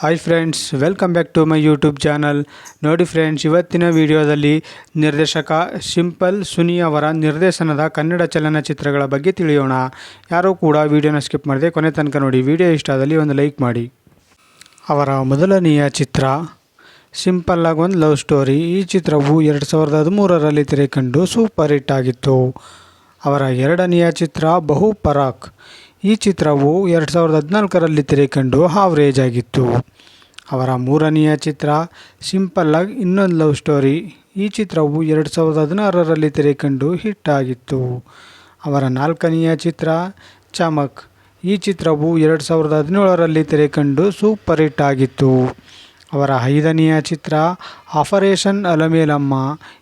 Hi friends welcome back to my YouTube channel ನೋಡಿ friends ಇವತ್ತಿನ ವಿಡಿಯೋದಲ್ಲಿ ನಿರ್ದೇಶಕ ಸಿಂಪಲ್ ಸುನಿ ಅವರ ನಿರ್ದೇಶನದ ಕನ್ನಡ ಚಲನಚಿತ್ರಗಳ ಬಗ್ಗೆ ತಿಳಿಯೋಣ. ಯಾರೂ ಕೂಡ ವಿಡಿಯೋನ ಸ್ಕಿಪ್ ಮಾಡದೆ ಕೊನೆ ತನಕ ನೋಡಿ ವಿಡಿಯೋ ಇಷ್ಟ ಆದಲ್ಲಿ ಒಂದು ಲೈಕ್ ಮಾಡಿ. ಅವರ ಮೊದಲನೆಯ ಚಿತ್ರ ಸಿಂಪಲ್ ಆಗಿ ಒಂದು ಲವ್ ಸ್ಟೋರಿ ಈ ಚಿತ್ರವು ಎರಡು ಸಾವಿರದ ಹದಿಮೂರರಲ್ಲಿ ತೆರೆಕಂಡು ಸೂಪರ್ ಹಿಟ್ ಆಗಿತ್ತು. ಅವರ ಎರಡನೆಯ ಚಿತ್ರ ಬಹು ಪರಾಕ್ ಈ ಚಿತ್ರವು ಎರಡು ಸಾವಿರದ ಹದಿನಾಲ್ಕರಲ್ಲಿ ತೆರೆಕಂಡು ಹಾವ್ರೇಜ್ ಆಗಿತ್ತು. ಅವರ ಮೂರನೆಯ ಚಿತ್ರ ಸಿಂಪಲ್ ಆಗಿ ಇನ್ನೊಂದು ಲವ್ ಸ್ಟೋರಿ ಈ ಚಿತ್ರವು ಎರಡು ಸಾವಿರದ ಹದಿನಾರರಲ್ಲಿ ತೆರೆಕಂಡು ಹಿಟ್ ಆಗಿತ್ತು. ಅವರ ನಾಲ್ಕನೆಯ ಚಿತ್ರ ಚಮಕ್ ಈ ಚಿತ್ರವು ಎರಡು ಸಾವಿರದ ಹದಿನೇಳರಲ್ಲಿ ತೆರೆಕಂಡು ಸೂಪರ್ ಹಿಟ್ ಆಗಿತ್ತು. ಅವರ ಐದನೆಯ ಚಿತ್ರ ಆಪರೇಷನ್ ಅಲಮೇಲಮ್ಮ.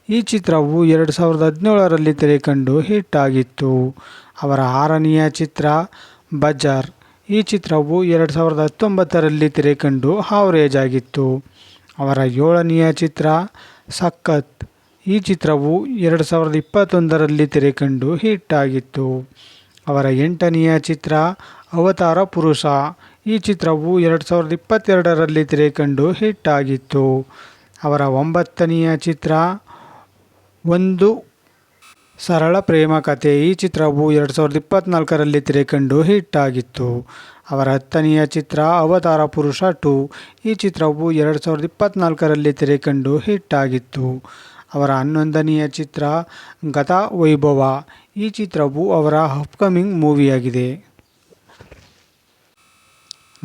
ಈ ಚಿತ್ರವು ಎರಡು ಸಾವಿರದ ಹದಿನೇಳರಲ್ಲಿ ತೆರೆಕಂಡು ಹಿಟ್ ಆಗಿತ್ತು ಅವರ ಆರನೆಯ ಚಿತ್ರ ಬಜಾರ್. ಈ ಚಿತ್ರವು ಎರಡು ಸಾವಿರದ ಹತ್ತೊಂಬತ್ತರಲ್ಲಿ ತೆರೆಕಂಡು ಹಾವ್ರೇಜ್ ಆಗಿತ್ತು ಅವರ ಏಳನೆಯ ಚಿತ್ರ ಸಖತ್. ಈ ಚಿತ್ರವು ಎರಡು ಸಾವಿರದ ಇಪ್ಪತ್ತೊಂದರಲ್ಲಿ ತೆರೆಕಂಡು ಹಿಟ್ ಆಗಿತ್ತು ಅವರ ಎಂಟನೆಯ ಚಿತ್ರ, ಅವತಾರ ಪುರುಷ. ಈ ಚಿತ್ರವು ಎರಡು ಸಾವಿರದ ಇಪ್ಪತ್ತೆರಡರಲ್ಲಿ ತೆರೆಕಂಡು ಹಿಟ್ ಆಗಿತ್ತು ಅವರ ಒಂಬತ್ತನೆಯ ಚಿತ್ರ, ಒಂದು ಸರಳ ಪ್ರೇಮ ಕಥೆ ಈ ಚಿತ್ರವು ಎರಡು ಸಾವಿರದ ಇಪ್ಪತ್ತ್ನಾಲ್ಕರಲ್ಲಿ ತೆರೆಕಂಡು ಹಿಟ್ ಆಗಿತ್ತು ಅವರ ಹತ್ತನೆಯ ಚಿತ್ರ, ಅವತಾರ ಪುರುಷ ಟು. ಈ ಚಿತ್ರವು ಎರಡು ಸಾವಿರದ ಇಪ್ಪತ್ತ್ನಾಲ್ಕರಲ್ಲಿ ತೆರೆಕಂಡು ಹಿಟ್ ಆಗಿತ್ತು ಅವರ ಹನ್ನೊಂದನೆಯ ಚಿತ್ರ ಗತಾ ವೈಭವ ಈ ಚಿತ್ರವು ಅವರ ಅಪ್ಕಮಿಂಗ್ ಮೂವಿಯಾಗಿದೆ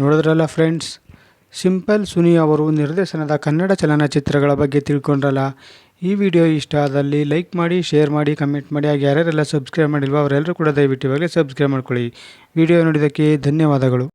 ನೋಡಿದ್ರಲ್ಲ ಫ್ರೆಂಡ್ಸ್ ಸಿಂಪಲ್ ಸುನಿ ಅವರು ನಿರ್ದೇಶನದ ಕನ್ನಡ ಚಲನಚಿತ್ರಗಳ ಬಗ್ಗೆ ತಿಳ್ಕೊಂಡ್ರಲ್ಲ? ಈ ವಿಡಿಯೋ ಇಷ್ಟ ಆದಲ್ಲಿ ಲೈಕ್ ಮಾಡಿ ಶೇರ್ ಮಾಡಿ ಕಮೆಂಟ್ ಮಾಡಿ, ಹಾಗೆ ಯಾರ್ಯಾರೆಲ್ಲ ಸಬ್ಸ್ಕ್ರೈಬ್ ಮಾಡಿಲ್ವೋ ಅವರೆಲ್ಲರೂ ಕೂಡ ದಯವಿಟ್ಟು ಇವಾಗಲೇ ಸಬ್ಸ್ಕ್ರೈಬ್ ಮಾಡ್ಕೊಳ್ಳಿ. ವಿಡಿಯೋ ನೋಡಿದ್ದಕ್ಕೆ ಧನ್ಯವಾದಗಳು.